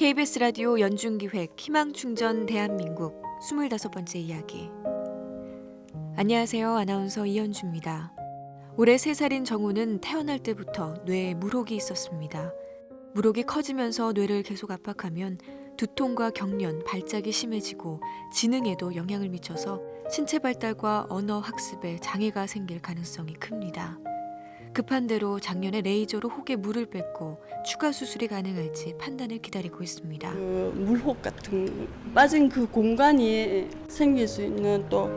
KBS 라디오 연중기획 희망충전 대한민국 25번째 이야기. 안녕하세요. 아나운서 이현주입니다. 올해 3살인 정우는 태어날 때부터 뇌에 물혹이 있었습니다. 물혹이 커지면서 뇌를 계속 압박하면 두통과 경련, 발작이 심해지고 지능에도 영향을 미쳐서 신체 발달과 언어 학습에 장애가 생길 가능성이 큽니다. 급한 대로 작년에 레이저로 혹에 물을 뺐고 추가 수술이 가능할지 판단을 기다리고 있습니다. 그 물혹 같은 빠진 그 공간이 생길 수 있는 또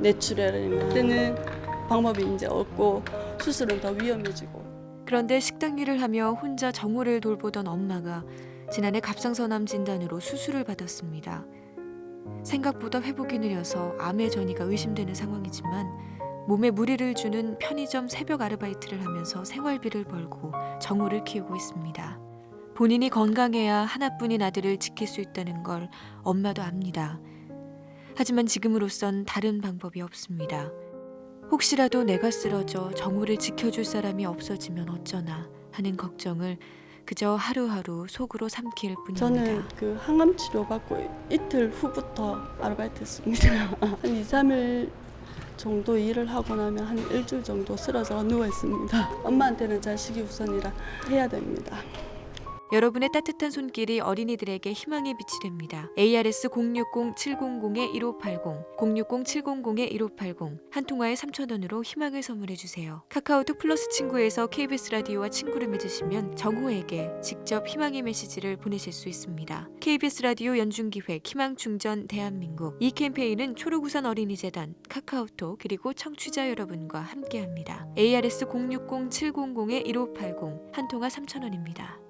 뇌출혈이나 때는 방법이 이제 없고 수술은 더 위험해지고 그런데 식당 일을 하며 혼자 정우를 돌보던 엄마가 지난해 갑상선암 진단으로 수술을 받았습니다. 생각보다 회복이 느려서 암의 전이가 의심되는 상황이지만 몸에 무리를 주는 편의점 새벽 아르바이트를 하면서 생활비를 벌고 정우를 키우고 있습니다. 본인이 건강해야 하나뿐인 아들을 지킬 수 있다는 걸 엄마도 압니다. 하지만 지금으로선 다른 방법이 없습니다. 혹시라도 내가 쓰러져 정우를 지켜줄 사람이 없어지면 어쩌나 하는 걱정을 그저 하루하루 속으로 삼킬 뿐입니다. 저는 그 항암 치료 받고 이틀 후부터 아르바이트 했습니다. 한 2, 3일 정도 일을 하고 나면 한 일주일 정도 쓰러져 누워 있습니다. 엄마한테는 자식이 우선이라 해야 됩니다. 여러분의 따뜻한 손길이 어린이들에게 희망의 빛이 됩니다. ARS 060-700-1580, 060-700-1580 한 통화에 3,000원으로 희망을 선물해 주세요. 카카오톡 플러스 친구에서 KBS 라디오와 친구를 맺으시면 정우에게 직접 희망의 메시지를 보내실 수 있습니다. KBS 라디오 연중기획 희망충전 대한민국 이 캠페인은 초록우산 어린이재단, 카카오톡 그리고 청취자 여러분과 함께합니다. ARS 060-700-1580 한 통화 3,000원입니다.